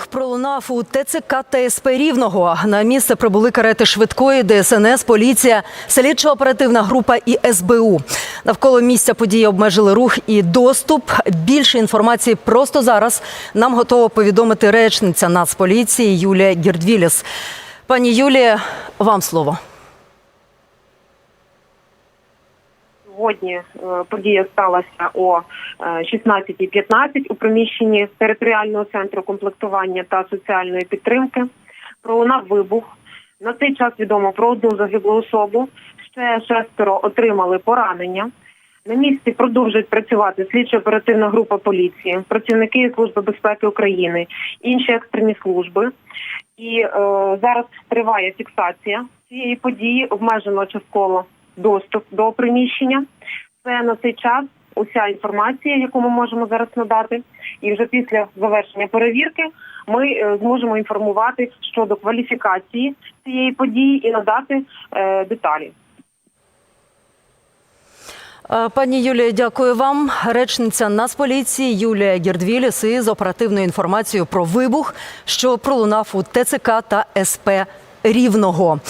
Вибух пролунав у ТЦК ТСП Рівного. На місце прибули карети швидкої, ДСНС, поліція, слідчо-оперативна група і СБУ. Навколо місця події обмежили рух і доступ. Більше інформації просто зараз нам готова повідомити речниця Нацполіції Юлія Гірдвіліс. Пані Юлія, вам слово. Сьогодні е, подія сталася о е, 16.15 у приміщенні територіального центру комплектування та соціальної підтримки. Пролунав вибух. На цей час відомо про одну загиблу особу. Ще шестеро отримали поранення. На місці продовжують працювати слідчо-оперативна група поліції, працівники Служби безпеки України, інші екстрені служби. І е, зараз триває фіксація цієї події. Обмежено частково доступ до приміщення. Це на цей час уся інформація, яку ми можемо зараз надати. І вже після завершення перевірки ми е, зможемо інформувати щодо кваліфікації цієї події і надати е, деталі. Е, Пані Юлія, дякую вам. Речниця Нацполіції Юлія Гірдвіліс із оперативною інформацією про вибух, що пролунав у ТЦК та СП Рівного.